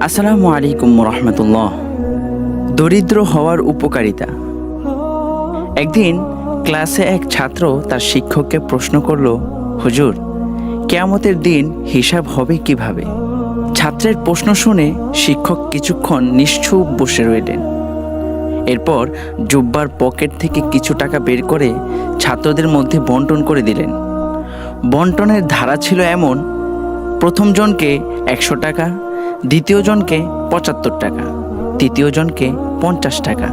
আসসালামু আলাইকুম রহমতুল্লাহ দরিদ্র হওয়ার উপকারিতা। একদিন ক্লাসে এক ছাত্র তার শিক্ষককে প্রশ্ন করল, হুজুর, কেয়ামতের দিন হিসাব হবে কীভাবে? ছাত্রের প্রশ্ন শুনে শিক্ষক কিছুক্ষণ নিশ্চুপ বসে রইলেন। এরপর জুব্বার পকেট থেকে কিছু টাকা বের করে ছাত্রদের মধ্যে বন্টন করে দিলেন। বন্টনের ধারা ছিল এমন প্রথমজনকে একশো টাকা দ্বিতীয় জনকে পঁচাত্তর টাকা তৃতীয় জনকে পঞ্চাশ টাকা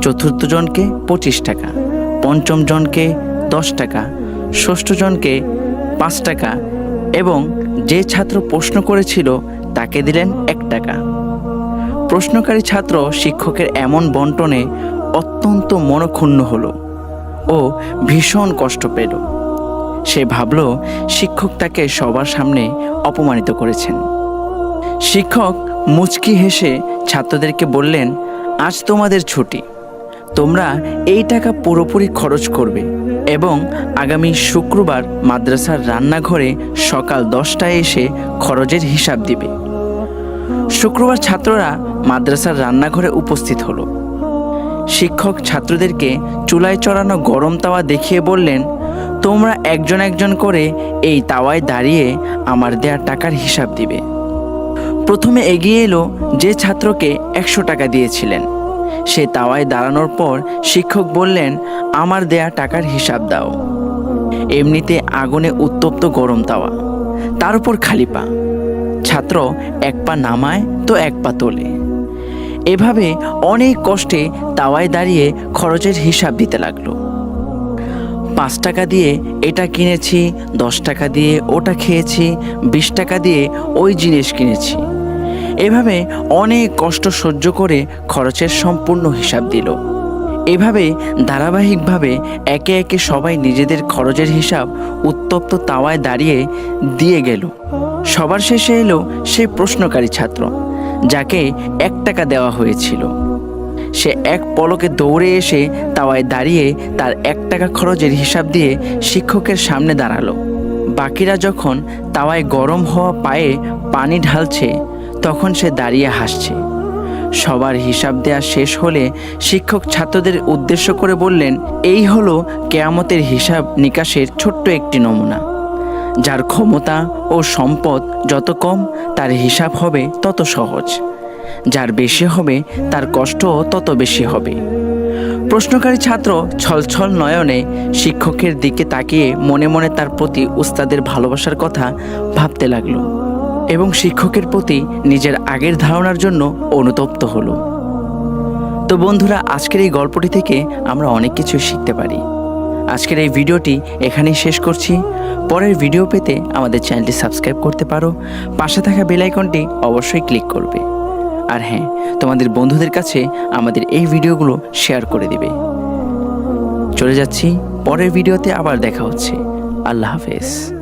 চতুর্থ জনকে পঁচিশ টাকা পঞ্চম জনকে দশ টাকা ষষ্ঠ জনকে পাঁচ টাকা এবং যে ছাত্র প্রশ্ন করেছিল তাকে দিলেন এক টাকা। প্রশ্নকারী ছাত্র শিক্ষকের এমন বন্টনে অত্যন্ত মনক্ষুণ্ণ হলো ও ভীষণ কষ্ট পেল। সে ভাবল, শিক্ষক তাকে সবার সামনে অপমানিত করেছেন। শিক্ষক মুচকি হেসে ছাত্রদেরকে বললেন, আজ তোমাদের ছুটি। তোমরা এই টাকা পুরোপুরি খরচ করবে এবং আগামী শুক্রবার মাদ্রাসার রান্নাঘরে সকাল দশটায় এসে খরচের হিসাব দিবে। শুক্রবার ছাত্ররা মাদ্রাসার রান্নাঘরে উপস্থিত হলো। শিক্ষক ছাত্রদেরকে চুলায় চড়ানো গরম তাওয়া দেখিয়ে বললেন, তোমরা একজন একজন করে এই তাওয়ায় দাঁড়িয়ে আমার দেয়া টাকার হিসাব দিবে। প্রথমে এগিয়ে এলো যে ছাত্রকে একশো টাকা দিয়েছিলেন। সে তাওয়ায় দাঁড়ানোর পর শিক্ষক বললেন, আমার দেয়া টাকার হিসাব দাও। এমনিতে আগুনে উত্তপ্ত গরম তাওয়া, তার উপর খালি পা। ছাত্র এক পা নামায় তো এক পা তোলে। এভাবে অনেক কষ্টে তাওয়ায় দাঁড়িয়ে খরচের হিসাব দিতে লাগল। পাঁচ টাকা দিয়ে এটা কিনেছি, দশ টাকা দিয়ে ওটা খেয়েছি, বিশ টাকা দিয়ে ওই জিনিস কিনেছি। এভাবে অনেক কষ্ট সহ্য করে খরচের সম্পূর্ণ হিসাব দিল। এভাবে ধারাবাহিকভাবে একে একে সবাই নিজেদের খরচের হিসাব উত্তপ্ত তাওয়ায় দাঁড়িয়ে দিয়ে গেল। সবার শেষে এলো সে প্রশ্নকারী ছাত্র, যাকে এক টাকা দেওয়া হয়েছিল। সে এক পলকে দৌড়ে এসে তাওয়ায় দাঁড়িয়ে তার এক টাকা খরচের হিসাব দিয়ে শিক্ষকের সামনে দাঁড়াল। বাকিরা যখন তাওয়ায় গরম হওয়া পায়ে পানি ঢালছে তখন সে দাঁড়িয়ে হাসছে। সবার হিসাব দেয়া শেষ হলে শিক্ষক ছাত্রদের উদ্দেশ্য করে বললেন, এই হলো কেয়ামতের হিসাব নিকাশের ছোট্ট একটি নমুনা। যার ক্ষমতা ও সম্পদ যত কম, তার হিসাব হবে তত সহজ। যার বেশি হবে, তার কষ্টও তত বেশি হবে। প্রশ্নকারী ছাত্র ছলছল নয়নে শিক্ষকের দিকে তাকিয়ে মনে মনে তার প্রতি উস্তাদের ভালোবাসার কথা ভাবতে লাগল। এবং শিক্ষকের প্রতি নিজের আগের ধারণার জন্য অনুতপ্ত হলো। তো বন্ধুরা, আজকের এই গল্পটি থেকে আমরা অনেক কিছু শিখতে পারি। আজকের এই ভিডিওটি এখানেই শেষ করছি। পরের ভিডিও পেতে আমাদের চ্যানেলটি সাবস্ক্রাইব করতে পারো। পাশে থাকা বেল আইকনটি অবশ্যই ক্লিক করবে। আর হ্যাঁ তোমাদের বন্ধুদের কাছে আমাদের এই ভিডিওগুলো শেয়ার করে দিবে। চলে যাচ্ছি, পরের ভিডিওতে আবার দেখা হচ্ছে। আল্লাহ হাফেজ।